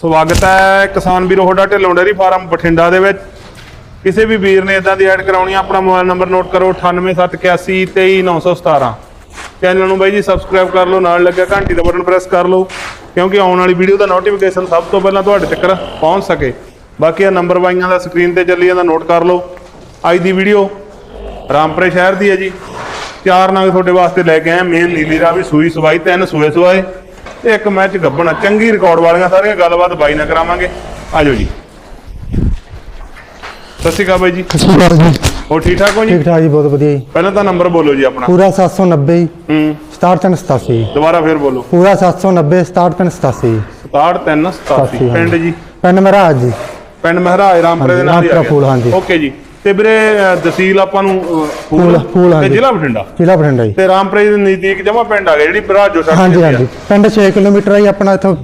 ਸਵਾਗਤ ਹੈ ਕਿਸਾਨ ਵੀਰੋ ਤੁਹਾਡਾ ਢਿੱਲੋਂ ਡੇਅਰੀ ਫਾਰਮ ਬਠਿੰਡਾ ਦੇ ਵਿੱਚ। ਕਿਸੇ ਵੀ ਵੀਰ ਨੇ ਇਦਾਂ ਦੀ ਐਡ ਕਰਾਉਣੀ ਆ, ਆਪਣਾ ਮੋਬਾਈਲ ਨੰਬਰ ਨੋਟ ਕਰੋ 9871823917 ਚੈਨਲ ਨੂੰ ਬਾਈ ਜੀ ਸਬਸਕ੍ਰਾਈਬ ਕਰ ਲਓ, ਨਾਲ ਲੱਗਿਆ ਘੰਟੀ ਦਾ ਬਟਨ ਪ੍ਰੈਸ ਕਰ ਲਓ, ਕਿਉਂਕਿ ਆਉਣ ਵਾਲੀ ਵੀਡੀਓ ਦਾ ਨੋਟੀਫਿਕੇਸ਼ਨ ਸਭ ਤੋਂ ਪਹਿਲਾਂ ਤੁਹਾਡੇ ਤੱਕ ਪਹੁੰਚ ਸਕੇ। ਬਾਕੀ ਇਹ ਨੰਬਰ ਬਾਈਆਂ ਦਾ ਸਕਰੀਨ ਤੇ ਚੱਲੀ ਜਾਂਦਾ ਨੋਟ ਕਰ ਲਓ। ਅੱਜ ਦੀ ਵੀਡੀਓ ਰਾਮਪੁਰੇ ਸ਼ਹਿਰ ਦੀ ਹੈ ਜੀ। ਚਾਰ ਨਗ ਤੁਹਾਡੇ ਵਾਸਤੇ ਲੈ ਕੇ ਆਏ ਮੇਨ ਨੀਲੀ ਰਾਵੀ ਸੂਈ ਸਵਾਈ, ਤਿੰਨ ਸੂਏ ਸਵਾਏ। ਤੇ ਇੱਕ ਮੈਚ ਗੱਬਣਾ ਚੰਗੀ ਰਿਕਾਰਡ ਵਾਲੀਆਂ ਸਾਰੀਆਂ ਗੱਲਬਾਤ ਬਾਈ ਨਾਲ ਕਰਾਵਾਂਗੇ। ਆਜੋ ਜੀ। ਸਤਿ ਸ਼੍ਰੀ ਅਕਾਲ ਬਾਈ ਜੀ। ਸਤਿ ਸ਼੍ਰੀ ਅਕਾਲ ਜੀ। ਹੋਰ ਠੀਕ ਠਾਕ ਹੋ ਜੀ? ਠੀਕ ਠਾਕ ਜੀ ਬਹੁਤ ਵਧੀਆ ਜੀ। ਪਹਿਲਾਂ ਤਾਂ ਨੰਬਰ ਬੋਲੋ ਜੀ ਆਪਣਾ। ਪੂਰਾ 790 ਜੀ। ਹੂੰ। 6787 ਜੀ। ਦੁਬਾਰਾ ਫੇਰ ਬੋਲੋ। ਪੂਰਾ 790 6787 ਜੀ। 6387 ਹਾਂਜੀ। ਪਿੰਡ ਜੀ? ਪਿੰਡ ਮਹਾਰਾਜ ਜੀ। ਪਿੰਡ ਮਹਿਰਾਜ ਰਾਮਪੁਰੇ ਦੇ ਨਾਲ ਹੀ ਰਾਮਪੁਰਾ ਫੂਲ, ਹਾਂਜੀ। ਓਕੇ ਜੀ। ਤੇ ਵੀਰੇ ਤਹਿਸੀਲ ਆਪਾਂ ਨੂੰ ਫੂਲ, ਫੂਲ, ਤੇ। ਜ਼ਿਲ੍ਹਾ ਬਠਿੰਡਾ? ਜ਼ਿਲ੍ਹਾ ਬਠਿੰਡਾ ਜੀ। ਤੇ ਰਾਮਪੁਰੇ ਦੇ ਨਜ਼ਦੀਕ ਜਮਾ ਪਿੰਡ ਆ ਗਿਆ ਜਿਹੜੀ ਬਰਾਜ ਜੋ ਸੜਕ ਹਾਂਜੀ ਆ। ਹਾਂਜੀ। ਪਿੰਡ 6 ਕਿਲੋਮੀਟਰ ਹੈ ਆਪਣਾ ਇੱਥੋਂ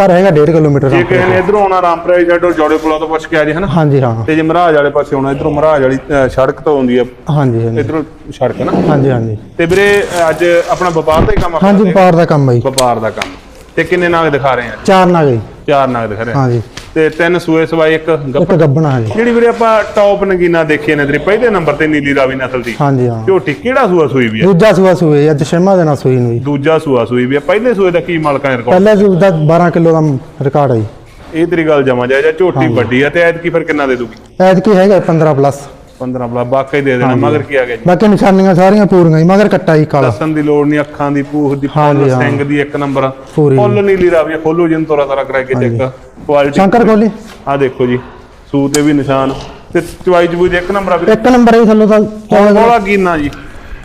ਘਰ ਹੈਗਾ 1.5 ਕਿਲੋਮੀਟਰ ਜੇ ਕਿਸੇ ਨੇ ਇਧਰੋਂ ਆਉਣਾ ਰਾਮਪੁਰੇ ਸਾਈਡੋਂ ਜੋੜੇ ਪੁਲਾਂ ਤੋਂ ਪੁੱਛ ਕੇ ਆ ਜੇ ਹਨਾ? ਹਾਂਜੀ ਹਾਂ। ਤੇ ਜੇ ਮਹਾਰਾਜ ਵਾਲੇ ਪਾਸੇ ਆਉਣਾ ਇਧਰੋਂ ਮਹਾਰਾਜ ਵਾਲੀ ਸੜਕ ਤੋਂ ਆਉਂਦੀ ਆ। ਹਾਂਜੀ ਹਾਂਜੀ। ਇਧਰੋਂ ਸੜਕ ਨਾ? ਹਾਂਜੀ ਹਾਂਜੀ। ਤੇ ਵੀਰੇ ਅੱਜ ਆਪਣਾ ਵਪਾਰ ਦਾ ਹੀ ਕੰਮ ਆਪਾਂ ਹਾਂਜੀ ਵਪਾਰ ਦਾ ਕੰਮ ਹੈ ਜੀ। ਵਪਾਰ ਦਾ ਕੰਮ। ਤੇ ਕਿੰਨੇ ਨਾਗ ਦਿਖਾ ਰਹੇ ਆ? ਚਾਰ ਨਾਗ ਜੀ। ਚਾਰ ਨਾਗ ਦਿਖਾ ਰਹੇ ਆ। ਹਾਂਜੀ। ਤੇ ਤਿੰਨ ਸੂਏ ਸਵਾਈ ਇੱਕ ਇੱਕ ਗੱਬਣਾ ਹੈ ਜੀ ਜਿਹੜੀ ਵੀਰੇ ਆਪਾਂ ਟੌਪ ਨਗੀਨਾ ਦੇਖੀਏ ਨੇ ਤੇਰੇ ਪਹਿਲੇ ਨੰਬਰ ਤੇ ਨੀਲੀ ਰਾਵੀ ਨਸਲ ਦੀ। ਹਾਂਜੀ ਹਾਂ। ਝੋਟੀ ਕਿਹੜਾ ਸੂਆ ਸੂਈ ਵੀ ਆ? ਦੂਜਾ ਸੂਆ ਸੂਏ ਅੱਜ ਛੇਵਾਂ ਦਿਨ ਆ ਸੂਈ ਨੂੰ ਜੀ ਦੂਜਾ ਸੂਆ ਸੂਈ ਵੀ ਆ। ਪਹਿਲੇ ਸੂਏ ਦਾ ਕੀ ਮਾਲਕਾਂ ਨੇ ਰਿਕਾਰਡ ਪਹਿਲੇ ਸੂਏ ਦਾ 12 ਕਿਲੋ ਦਾ ਰਿਕਾਰਡ ਹੈ ਜੀ। ਇਹ ਤੇਰੀ ਗੱਲ ਜਮਾ ਜਾਇ ਜਾਂ ਝੋਟੀ ਵੱਡੀ ਆ ਤੇ ਐਤਕੀ ਫਿਰ ਕਿੰਨਾ ਦੇ ਦੂਗੀ ਐਤਕੀ ਹੈਗਾ 15 ਪਲੱਸ 15 ਬਲਾ ਬਾਕੀ ਦੇ ਦੇਣਾ ਮਗਰ ਕੀ ਆ ਗਿਆ ਜੀ? ਬਾਕੀ ਨਿਸ਼ਾਨੀਆਂ ਸਾਰੀਆਂ ਪੂਰੀਆਂ ਜੀ ਮਗਰ ਕੱਟਾ ਜੀ ਕਾਲਾ। ਦੱਸਣ ਦੀ ਲੋੜ ਨਹੀਂ ਅੱਖਾਂ ਦੀ ਪੂਖ ਦੀ ਹਾਂਜੀ, ਫੁੱਲ ਹਾਂ। ਸਿੰਘ ਦੀ ਇੱਕ ਨੰਬਰ ਪੂਰੀ। ਫੁੱਲ ਨੀਲੀ ਰਾਵੀ ਆ, ਖੋਲੋ ਜਿੰਨ ਤੋਰਾ ਤਾਰਾ ਕਰਾ ਕੇ ਚੈੱਕ ਕੁਆਲਿਟੀ ਸ਼ੰਕਰ ਕੋਲੀ ਆ ਦੇਖੋ ਜੀ ਸੂ ਤੇ ਵੀ ਨਿਸ਼ਾਨ। ਤੇ ਚਵਾਈ ਚਬੂਈ ਦੇ ਇੱਕ ਨੰਬਰ ਆ ਵੀ। ਇੱਕ ਨੰਬਰ ਹੈ ਜੀ ਥੱਲੋਂ ਤਾਂ ਹੁਣ ਬੋਲਾ ਕਿੰਨਾ ਜੀ?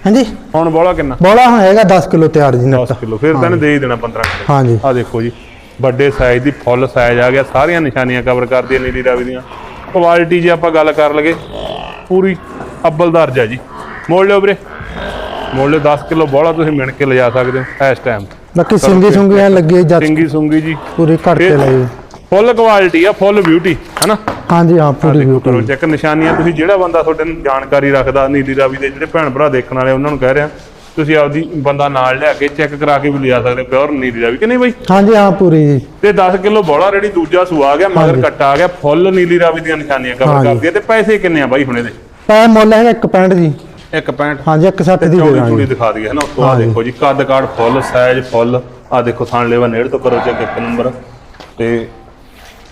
ਹਾਂਜੀ। ਹੁਣ ਬੋਲਾ ਕਿੰਨਾ? ਬੋਲਾ ਹੁਣ ਹੈਗਾ 10 ਕਿਲੋ ਤਿਆਰ ਜੀ ਨੱਟ 10 ਕਿਲੋ ਫਿਰ ਤਾਂ ਇਹਨੇ ਦੇ ਹੀ ਦੇਣਾ 15 ਕਿਲੋ। ਹਾਂਜੀ। ਆ ਦੇਖੋ ਜੀ ਵੱਡੇ ਸਾਈਜ਼ ਦੀ ਫੁੱਲ ਸਾਈਜ਼ ਆ ਗਿਆ ਸਾਰੀਆਂ ਨਿਸ਼ਾਨੀਆਂ ਕਵਰ ਕਰਦੀ ਹੈ ਨੀਲੀ ਰਾਵੀ ਦੀਆਂ। ਕੁਆਲਿਟੀ ਜੇ ਆਪਾਂ ਗੱਲ ਕਰ ਲਗੇ ਪੂਰੀ ਅੱਬਲ ਦਰਜਾ ਜੀ। ਮੋੜ ਲਿਓ ਵੀਰੇ। ਮੋੜ ਲਿਓ 10 ਕਿਲੋ ਬੋਲਾ ਤੁਸੀਂ ਮਿਣ ਕੇ ਲਿਜਾ ਸਕਦੇ ਹੋ ਇਸ ਟਾਈਮ ਬਾਕੀ ਸਿੰਗੀ ਸੁੰਗੀ ਐ ਲੱਗੀ ਜੱਜ ਸਿੰਗੀ ਸੁੰਗੀ ਜੀ। ਪੂਰੀ ਘੜ ਕੇ ਇਹ- ਲਈ ਫੁੱਲ ਕੁਆਲਿਟੀ ਆ ਫੁੱਲ ਬਿਊਟੀ ਹੈਨਾ? ਹਾਂਜੀ ਹਾਂ ਪੂਰੀ ਦੇਖੋ ਕਰੋ ਬਿਊਟੀ ਚੈੱਕ ਨਿਸ਼ਾਨੀਆਂ ਤੁਸੀਂ ਜਿਹੜਾ ਬੰਦਾ ਤੁਹਾਡੇ ਨੂੰ ਜਾਣਕਾਰੀ ਰੱਖਦਾ ਨੀਲੀ ਰਾਵੀ ਦੇ ਜਿਹੜੇ ਭੈਣ ਭਰਾ ਦੇਖਣ ਵਾਲੇ ਉਹਨਾਂ ਨੂੰ ਕਹਿ ਰਿਹਾ। ਤੁਸੀਂ ਆਪਦੀ ਬੰਦਾ ਨਾਲ ਲਿਆ ਕੇ ਚੈੱਕ ਕਰਾ ਕੇ ਵੀ ਲਿਜਾ ਸਕਦੇ ਪਿਓਰ ਨੀਲੀ ਰਾਵੀ ਕਿ ਨਹੀਂ ਬਾਈ? ਹਾਂਜੀ ਹਾਂ ਪੂਰੀ ਜੀ। ਤੇ 10 ਕਿਲੋ ਬੋਲਾ ਰੈਡੀ ਦੂਜਾ ਸੂਆ ਆ ਗਿਆ ਮਗਰ ਕੱਟਾ ਆ ਗਿਆ ਫੁੱਲ ਨੀਲੀ ਰਾਵੀ ਦੀਆਂ ਨਿਸ਼ਾਨੀਆਂ ਕਵਰ। ਕਰਦੀ ਹੈ ਤੇ ਪੈਸੇ ਕਿੰਨੇ ਆ ਬਾਈ ਹੁਣ ਇਹਦੇ? ਪੈ ਮੁੱਲ ਹੈਗਾ ਇੱਕ ਪੈਂਟ ਜੀ। 1.65 ਹਾਂਜੀ ਇੱਕ ਸੱਤ ਦੀ ਚੌੜੀ ਚੂੜੀ ਦਿਖਾ ਦਈਏ ਹਨਾ ਉਸ ਤੋਂ ਆ। ਦੇਖੋ ਜੀ ਕੱਦ ਕਾਠ ਫੁੱਲ ਸਾਈਜ਼ ਫੁੱਲ ਆ ਦੇਖੋ ਥਾਣ ਲੈਵਾ ਨੇੜ ਤੋਂ ਕਰੋ ਚੈੱਕ ਇੱਕ ਨੰਬਰ। ਤੇ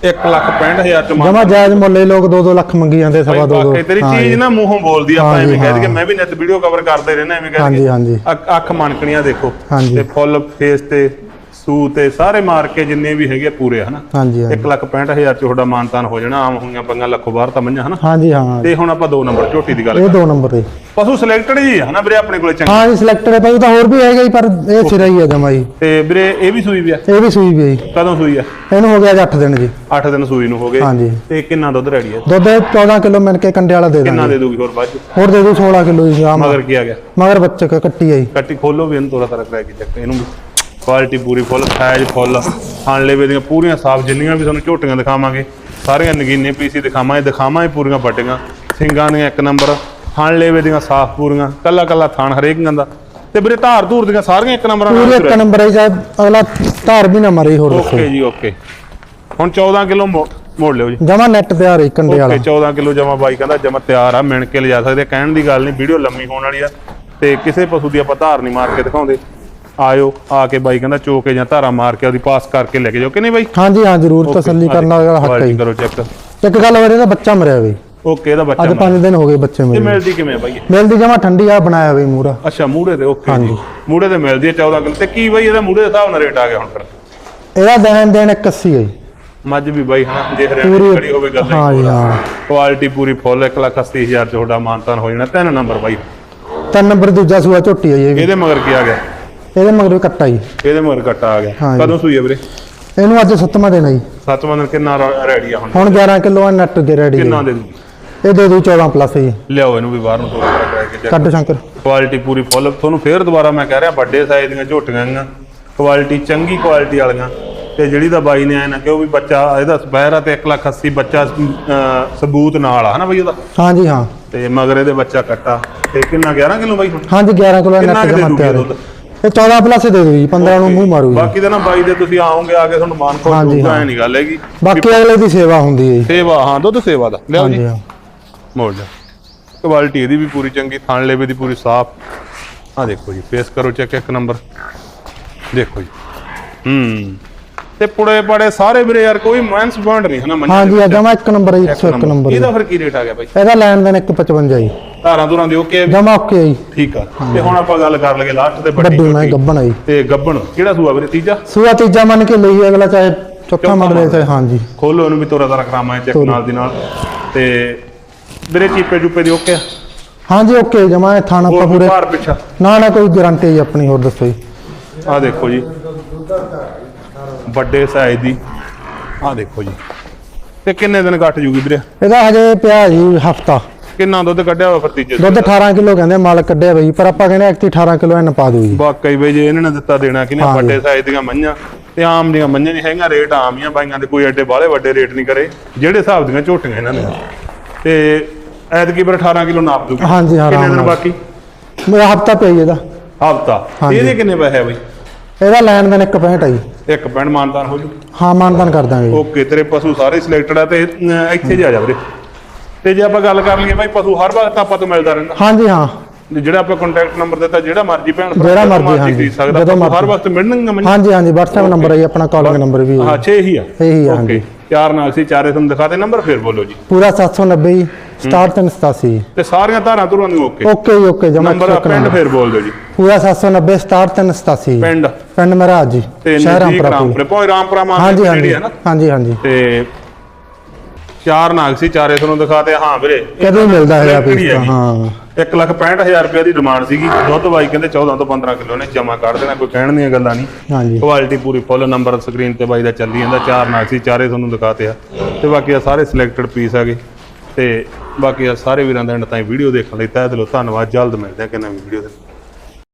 1 ਲੱਖ 65000 ਚ ਜਮਾ ਜਾਇਜ਼ ਮੁੱਲ ਇਹ ਲੋਕ 2-2 ਲੱਖ ਮੰਗੀ ਜਾਂਦੇ ਸਵਾ 2-2 ਵਾਕਈ ਤੇਰੀ ਚੀਜ਼ ਨਾ ਮੂੰਹੋਂ ਬੋਲਦੀ ਆਪਾਂ ਐਵੇਂ ਕਹਿ ਦਈਏ। ਮੈਂ ਵੀ ਨਿਤ ਵੀਡੀਓ ਕਵਰ ਕਰਦੇ ਰਹਿਣਾ ਐਵੇਂ ਕਹਿ ਹਾਂਜੀ, ਦਈਏ ਹਾਂਜੀ। ਅੱਖ- ਅੱਖ ਮਣਕਣੀਆਂ ਦੇਖੋ। ਤੇ ਫੁੱਲ ਫੇਸ ਤੇ ਸੂ ਤੇ ਸਾਰੇ ਮਾਰ ਕੇ ਜਿੰਨੇ ਵੀ ਹੈਗੇ ਪੂਰੇ ਹਨਾ? ਹਾਂਜੀ ਹਾਂਜੀ। 1 ਲੱਖ 65000 ਚ ਤੁਹਾਡਾ ਮਾਨਤਾਨ ਹੋ ਜਾਣਾ ਆਮ ਹੋਈਆਂ ਪੰਗਾਂ ਲੱਖੋਂ ਬਾਹਰ ਤਾਂ ਮੰਨਿਆ ਹਨਾ? ਹਾਂਜੀ ਹਾਂ। ਤੇ ਹੁਣ ਆਪਾਂ ਦੋ ਨੰਬਰ ਝੋਟੀ ਦੀ ਗੱਲ ਇਹ ਦੋ ਨੰਬਰ ਤੇ। ਪਸ਼ੂ ਸਿਲੈਕਟਡ ਜੀ ਆ ਹਨਾ ਵੀਰੇ ਆਪਣੇ ਕੋਲੇ ਚੰਗੇ? ਹਾਂ ਜੀ ਸਿਲੈਕਟਡ ਹੈ ਤਾਂ ਹੋਰ ਵੀ ਹੈਗਾ ਜੀ ਪਰ ਇਹ ਸਿਰਾ ਹੀ ਆ ਜਮਾ ਜੀ। ਤੇ ਵੀਰੇ ਇਹ ਵੀ ਸੂਈ ਵੀ ਆ? ਇਹ ਵੀ ਸੂਈ ਵੀ ਹੈ ਜੀ। ਕਦੋਂ ਸੂਈ ਆ? ਇਹਨੂੰ ਹੋ ਗਿਆ 8 ਦਿਨ ਜੀ। 8 ਦਿਨ ਸੂਈ ਨੂੰ ਹੋ ਗਏ। ਹਾਂਜੀ। ਤੇ ਕਿੰਨਾ ਦੁੱਧ ਰੈਡੀ ਹੈ ਦੁੱਧ 14 ਕਿਲੋ ਮਿਣ ਕੇ ਕੰਡੇ ਵਾਲਾ ਦੇ ਕਿੰਨਾ ਦਾਂਗੇ ਦੇ ਦੂਗੀ ਹੋਰ ਬਾਅਦ ਚ? ਹੋਰ ਦੇ ਦੂ 16 ਕਿਲੋ ਜੀ ਆਮ ਮਗਰ ਕੀ ਆ ਗਿਆ? ਮਗਰ ਬੱਚੇ ਕੱਟੀ ਆ ਜੀ। ਕੱਟੀ ਖੋਲੋ ਵੀ ਇਹਨੂੰ ਤੋਰਾ ਤਾਰਾ ਕਰਾ ਕੇ ਚੱਕ ਇਹਨੂੰ ਕੁਆਲਿਟੀ ਪੂਰੀ ਫੁੱਲ ਸਾਈਜ਼ ਫੁੱਲ ਖਾਣ ਲੈਵੇ ਦੀਆਂ ਪੂਰੀਆਂ ਸਾਫ਼ ਜਿੰਨੀਆਂ ਵੀ ਤੁਹਾਨੂੰ ਝੋਟੀਆਂ ਦਿਖਾਵਾਂਗੇ ਸਾਰੀਆਂ ਨਗੀਨੇ ਪੀਸੀ ਦਿਖਾਵਾਂਗੇ ਦਿਖਾਵਾਂਗੇ ਪੂਰੀਆਂ ਪੱਟੀਆਂ ਸਿੰਗਾਂ ਦੀਆਂ ਇੱਕ ਨੰਬਰ ਖਾਣ ਲੈਵੇ ਦੀਆਂ ਸਾਫ਼ ਪੂਰੀਆਂ ਕੱਲਾ ਕੱਲਾ ਥਾਣ ਹਰੇਕ ਦਾ। ਤੇ ਵੀਰੇ ਧਾਰ ਧੂਰ ਦੀਆਂ ਸਾਰੀਆਂ ਇੱਕ ਨੰਬਰਾਂ ਪੂਰੀ ਇੱਕ ਨੰਬਰ ਹੈ ਚਾਹੇ ਅਗਲਾ ਧਾਰ ਵੀ ਨਾ ਮਰੇ ਹੋਰ ਓਕੇ ਜੀ ਓਕੇ ਹੁਣ 14 ਕਿਲੋ ਮੋੜ ਲਿਓ ਜੀ। ਜਮਾ ਨੈਟ ਤਿਆਰ ਹੈ ਕੰਡੇ ਵਾਲਾ। ਓਕੇ 14 ਕਿਲੋ ਜਮਾ ਬਾਈ ਕਹਿੰਦਾ ਜਮਾ ਤਿਆਰ ਆ ਮਿਣ ਕੇ ਲਿਜਾ ਸਕਦੇ। ਕਹਿਣ ਦੀ ਗੱਲ ਨਹੀਂ ਵੀਡੀਓ ਲੰਮੀ ਹੋਣ ਵਾਲੀ ਆ। ਤੇ ਕਿਸੇ ਪਸ਼ੂ ਦੀ ਆਪਾਂ ਧਾਰ ਨਹੀਂ ਮਾਰ ਕੇ ਦਿਖਾਉਂਦੇ। ਆਇਓ ਆ ਕੇ ਬਾਈ ਕਹਿੰਦਾ ਚੋ ਕੇ ਜਾਂ ਧਾਰਾ ਮਾਰ ਕੇ ਉਹਦੀ ਪਾਸ ਕਰਕੇ ਲੈ ਕੇ ਜਾਓ ਕਿ ਨਹੀਂ ਬਾਈ? ਹਾਂਜੀ ਹਾਂ ਜ਼ਰੂਰ ਤਸੱਲੀ ਕਰਨ ਵਾਲਾ ਹੱਕ ਹੈ। ਕਰੋ ਚੈੱਕ। ਇੱਕ ਗੱਲ ਹੋਰ ਇਹਦਾ ਬੱਚਾ ਮਰਿਆ ਬਈ। ਓਕੇ ਇਹਦਾ ਬੱਚਾ ਅੱਜ ਮਰ- 5 ਦਿਨ ਹੋ ਗਏ ਬੱਚੇ ਮਰੇ ਮਿਲਦੀ ਕਿਵੇਂ ਆ ਬਾਈ? ਮਿਲਦੀ ਜਮਾ ਠੰਡੀ ਆ ਬਣਾਇਆ ਬਈ ਮੂਰਾ ਅੱਛਾ ਮੂੜੇ ਤੇ ਓਕੇ ਹਾਂਜੀ। ਮੂੜੇ ਤੇ ਮਿਲਦੀ ਹੈ 14 ਕਿਲੋ। ਤੇ ਕੀ ਬਾਈ ਇਹਦਾ ਮੂੜੇ ਦੇ ਹਿਸਾਬ ਨਾਲ ਰੇਟ ਆ ਗਿਆ ਹੁਣ ਫਿਰ? ਇਹਦਾ ਦੇਣ ਦੇਣ 81 ਹੈ ਜੀ। ਮੱਝ ਵੀ ਬਾਈ ਹਨਾ ਜੇ ਹਰਿਆਣੇ ਖੜੀ ਹੋਵੇ ਗੱਲ ਹਾਂ ਹਾਂ। ਕੁਆਲਿਟੀ ਪੂਰੀ ਫੁੱਲ 180000 ਚ ਤੁਹਾਡਾ ਮਾਨਤਾਨ ਹੋ ਜਾਣਾ। ਤਿੰਨ ਨੰਬਰ ਬਾਈ। ਤਿੰਨ ਨੰਬਰ ਦੂਜਾ ਸੂਆ ਝੋਟੀ ਹੈ ਜੀ ਇਹ। ਇਹਦੇ ਮਗਰ ਕੀ ਆ ਗਿਆ? ਇਹਦੇ ਮਗਰ ਵੀ ਕੱਟਾ ਜੀ। ਇਹਦੇ ਮਗਰ ਕੱਟਾ ਆ ਗਿਆ। ਹਾਂ ਜੀ। ਕਦੋਂ ਸੂਈ ਆ ਵੀਰੇ? ਇਹਨੂੰ ਅੱਜ ਸੱਤਵਾਂ ਦਿਨ ਜੀ। ਸੱਤਵਾਂ ਦਿਨ ਕਿੰਨਾ ਰੈਡੀ ਆ ਹੁਣ? ਹੁਣ 11 ਕਿਲੋ ਨੱਟ ਦੇ ਰੈਡੀ ਕਿੰਨਾ ਦੇ ਦੂ ਇਹ ਦੇ ਦੂ 14 ਪਲੱਸ ਜੀ। ਲਿਆਓ ਇਹਨੂੰ ਵੀ ਬਾਹਰ ਨੂੰ ਥੋੜਾ ਜਿਹਾ ਕਰਾ ਕੇ check। ਕੱਢ ਸ਼ੰਕਰ। ਕੁਆਲਿਟੀ ਪੂਰੀ ਫੁੱਲ ਤੁਹਾਨੂੰ ਫੇਰ ਦੁਬਾਰਾ ਮੈਂ ਕਹਿ ਰਿਹਾ ਵੱਡੇ ਸਾਈਜ਼ ਦੀਆਂ ਝੋਟੀਆਂ ਗੀਆਂ। ਕੁਆਲਿਟੀ ਚੰਗੀ ਕੁਆਲਿਟੀ ਵਾਲੀਆਂ। ਤੇ ਜਿਹੜੀ ਦਾ ਬਾਈ ਨੇ ਆਇਆ ਨਾ ਕਿ ਉਹ ਵੀ ਬੱਚਾ ਇਹਦਾ ਸਪੈਰ ਆ ਤੇ 1 ਲੱਖ 80 ਬੱਚਾ ਅਹ, ਸਬੂਤ ਨਾਲ ਆ ਹਨਾ ਬਈ ਉਹਦਾ? ਹਾਂਜੀ ਹਾਂ। ਤੇ ਮਗਰ ਇਹਦੇ ਬੱਚਾ ਕੱਟਾ। ਤੇ ਕਿੰਨਾ 11 ਕਿਲੋ ਬਾਈ ਹੁਣ? ਹਾਂਜੀ 11 ਕਿਲੋ ਕਿੰਨਾ ਨੱਟ ਕੁ ਦੇ ਜਮਾ ਦੂਗੀ ਦੁੱਧ? ਇਹ 14 ਪਲੱਸ ਦੇ ਦਿਓ ਜੀ 15 ਨੂੰ ਮੂੰਹ ਮਾਰੂ ਜੀ। ਬਾਕੀ ਦਾ ਨਾ ਬਾਈ ਦੇ ਤੁਸੀਂ ਆਓਗੇ ਆ ਕੇ ਤੁਹਾਨੂੰ ਮਾਨ ਖੋਲ ਹਾਂਜੀ, ਦੂਗਾ। ਐ ਨਹੀਂ ਗੱਲ ਹੈਗੀ। ਬਾਕੀ ਅਗਲੇ ਦੀ ਸੇਵਾ ਹੁੰਦੀ ਹੈ ਜੀ। ਸੇਵਾ ਹਾਂ ਦੁੱਧ ਸੇਵਾ ਦਾ। ਲਿਆਓ ਹਾਂਜੀ ਜੀ ਹਾਂ। ਮੋੜ ਜਾ। ਕੁਆਲਿਟੀ ਇਹਦੀ ਵੀ ਪੂਰੀ ਚੰਗੀ ਥਣ ਲੇਵੇ ਦੀ ਪੂਰੀ ਸਾਫ਼। ਆ ਦੇਖੋ ਜੀ ਫੇਸ ਕਰੋ ਚੈੱਕ ਇੱਕ ਨੰਬਰ। ਦੇਖੋ ਜੀ। ਹੂੰ। ਤੇ ਪੁੜੇ ਪੜੇ ਸਾਰੇ ਵੀਰੇ ਯਾਰ ਕੋਈ ਮਾਈਨਸ ਪੁਆਇੰਟ ਨਹੀਂ ਹੈ ਨਾ ਮੰਨਿਆ ਹਾਂਜੀ ਜਮਾ ਇੱਕ ਨੰਬਰ ਹੈ ਜੀ 101 ਨੰਬਰ। ਇਹਦਾ ਫਿਰ ਕੀ ਰੇਟ ਆ ਗਿਆ ਬਾਈ? ਇਹਦਾ ਲੈਣ ਦੇਣ 155 ਜੀ। ਧਾਰਾਂ ਧੁਰਾਂ ਦੇ ਓਕੇ ਜਮਾ ਓਕੇ ਜੀ। ਠੀਕ ਆ। ਤੇ ਹੁਣ ਆਪਾਂ ਗੱਲ ਕਰ ਲਈਏ ਲਾਸਟ ਤੇ ਵੱਡੀ ਵੱਡੀ ਮੈਂ। ਗੱਬਣ ਆ ਜੀ। ਤੇ ਗੱਬਣ ਕਿਹੜਾ ਸੂਆ ਵੀਰੇ ਤੀਜਾ? ਸੂਆ ਤੀਜਾ ਮੰਨ ਕੇ ਲਈ ਅਗਲਾ ਚਾਹੇ ਚੌਥਾ ਮੰਨ ਮੰਨ ਚਾਹੇ ਹਾਂਜੀ। ਖੋਲੋ ਇਹਨੂੰ ਵੀ ਤੋਰਾ ਤਾਰਾ ਕਰਾਵਾਂ ਚੈੱਕ। ਨਾਲ ਦੀ ਨਾਲ। ਤੇ ਵੀਰੇ ਚੀਪੇ ਚੁੱਪੇ ਦੀ ਓਕੇ ਆ? ਹਾਂਜੀ ਓਕੇ ਜਮਾ ਇਹ ਥਾਣਾ ਆਪਾਂ ਪੂਰੇ ਨਾ ਨਾ ਕੋਈ ਗਾਰੰਟੀ ਆਪਣੀ ਹੋਰ ਦੱਸੋ ਜੀ। ਆ ਦੇਖੋ ਜੀ। ਵੱਡੇ ਸਾਈਜ਼ ਦੀ। ਆ ਦੇਖੋ ਜੀ। ਤੇ ਕਿੰਨੇ ਦਿਨ ਕੱਟ ਜੂਗੀ ਵੀਰੇ? ਇਹਦਾ ਹਜੇ ਪਿਆ ਜੀ ਹਫਤਾ। ਕਿੰਨਾ ਦੁੱਧ ਕੱਢਿਆ ਹੋਇਆ ਫਿਰ ਤੀਜੇ ਦੁੱਧ 18 ਕਿਲੋ ਕਹਿੰਦੇ ਮਾਲਕ ਕੱਢਿਆ ਬਈ। ਪਰ ਆਪਾਂ ਕਹਿੰਦੇ ਐਕਟੀ 18 ਕਿਲੋ ਐਨ ਪਾ ਦੂ ਜੀ। ਵਾਕਈ ਬਈ ਜੇ ਇਹਨਾਂ ਨੇ ਦਿੱਤਾ ਦੇਣਾ ਕਿ ਹਾਂ ਜੀ। ਵੱਡੇ ਸਾਈਜ਼ ਦੀਆਂ ਮੱਝਾਂ ਤੇ ਆਮ ਦੀਆਂ ਮੱਝਾਂ ਨਹੀਂ ਹੈਗੀਆਂ ਰੇਟ ਆਮ ਹੀ ਆ ਬਾਈਆਂ ਦੇ। ਕੋਈ ਐਡੇ ਬਾਹਲੇ ਵੱਡੇ ਰੇਟ ਨਹੀਂ ਕਰੇ। ਜਿਹੜੇ ਹਿਸਾਬ ਦੀਆਂ ਝੋਟੀਆਂ ਇਹਨਾਂ ਨੇ ਤੇ ਐਤਕੀ ਪਰ 18 ਕਿਲੋ ਨਾਪ ਦੂਗੀ ਹਾਂਜੀ, ਹਾਂ, ਕਿੰਨੇ ਦਿਨ। ਬਾਕੀ? ਮੇਰਾ ਹਫਤਾ ਜੀ ਇਹਦਾ। ਹਫਤਾ। ਇਹਦੇ ਕਿੰਨੇ ਪੈਸੇ ਆ ਬਈ? ਇਹਦਾ ਲੈਣ ਦੇਣ 165 ਆ ਜੀ। ਇੱਕ ਪੈਣ ਮਾਨਤਾਨ ਹੋ ਜੂ। ਹਾਂ ਮਾਨਦਾਨ ਕਰ ਦਾਂਗੇ ਜੀ। ਓਕੇ ਤੇਰੇ ਪਸ਼ੂ ਸਾਰੇ ਸਿਲੈਕਟਡ ਆ ਤੇ ਅਮ, ਇੱਥੇ ਜਾ ਜਾ ਵੀਰੇ। ਤੇ ਜੇ ਆਪਾਂ ਗੱਲ ਕਰ ਲਈਏ ਬਾਈ ਪਸ਼ੂ ਹਰ ਵਕਤ ਆਪਾਂ ਤੋਂ ਮਿਲਦਾ ਰਹਿੰਦਾ। ਹਾਂਜੀ ਹਾਂ। ਜਿਹੜਾ ਆਪਾਂ ਕੰਟੈਕਟ ਨੰਬਰ ਦਿੱਤਾ ਜਿਹੜਾ ਮਰਜ਼ੀ ਭੈਣ ਭਰਾ ਜਿਹੜਾ ਜਦੋਂ ਮਰਜ਼ੀ, ਹਾਂਜੀ, ਖਰੀਦ ਸਕਦਾ ਜਦੋਂ ਪਸ਼ੂ ਹਰ ਮਰਜ਼ੀ। ਵਕਤ ਮਿਲਣਗੇ ਮੈਨੂੰ। ਹਾਂਜੀ ਹਾਂਜੀ WhatsApp ਨੰਬਰ ਹੈ ਜੀ ਆਪਣਾ ਕਾਲਿੰਗ ਨੰਬਰ ਵੀ ਹੈ ਹਾਂ ਜੀ। 6 ਹੀ ਆ। ਇਹੀ ਆ, ਓਕੇ। ਚਾਰ ਨਾਲ ਸੀ ਚਾਰੇ ਤੁਹਾਨੂੰ ਦਿਖਾਤੇ ਨੰਬਰ ਫੇਰ ਬੋਲੋ ਜੀ। ਪੂਰਾ 790 ਜੀ। 6787 ਤੇ ਸਾਰੀਆਂ ਧਾਰਾਂ ਤੁਰਾਂ ਨੂੰ ਓਕੇ। ਓਕੇ ਜੀ ਓਕੇ ਜਮਾ ਨੰਬਰ ਪਿੰਡ ਫੇਰ ਬੋਲ ਦਿਓ ਜੀ। ਪੂਰਾ 790 6787 ਪਿੰਡ। ਪਿੰਡ ਮਹਾਰਾਜ ਜੀ ਸ਼ਹਿਰ ਰਾਮਪੁਰਾ ਪਹੁੰਚ ਰਾਮਪੁਰਾ ਮਾਨ ਹਾਂਜੀ ਹਾਂਜੀ ਹਾਂਜੀ ਹਾਂਜੀ। ਤੇ ਚਾਰ ਨਾਗ ਸੀ ਚਾਰੇ ਤੁਹਾਨੂੰ ਦਿਖਾਤੇ। ਹਾਂ ਵੀਰੇ। ਕਦੋਂ ਮਿਲਦਾ ਹੈ ਪੀਸ। ਹਾਂ। 1 ਲੱਖ 65000 ਰੁਪਏ ਦੀ ਡਿਮਾਂਡ ਸੀਗੀ। ਦੁੱਧ ਬਾਈ ਕਹਿੰਦੇ 14 ਤੋਂ 15 ਕਿਲੋ ਨੇ ਜਮਾ ਕਰ ਦੇਣਾ ਕੋਈ ਕਹਿਣ ਦੀਆਂ ਗੱਲਾਂ ਨਹੀਂ। ਹਾਂਜੀ। ਕੁਆਲਿਟੀ ਪੂਰੀ ਫੁੱਲ ਨੰਬਰ ਸਕਰੀਨ ਤੇ ਬਾਈ ਦਾ ਚੱਲੀ ਜਾਂਦਾ। ਚਾਰ ਨਾਗ ਸੀ ਚਾਰੇ ਤੁਹਾਨੂੰ ਦਿਖਾਤੇ ਆ। ਤੇ ਬਾਕੀ ਆ ਸਾਰੇ ਸਿਲੈਕਟਡ ਪੀਸ ਹੈਗੇ। ਤੇ ਬਾਕੀ ਆ ਸਾਰੇ ਵੀਰਾਂ ਦਾ ਐਂਡ ਤਾਈਂ ਵੀਡੀਓ ਦੇਖਣ ਲਈ ਤਹਿ ਦਿਲੋਂ ਧੰਨਵਾਦ ਜਲਦ ਮਿਲਦੇ ਆ ਕਿ ਨਵੀਂ ਵੀਡੀਓ ਦੇ ਨਾਲ।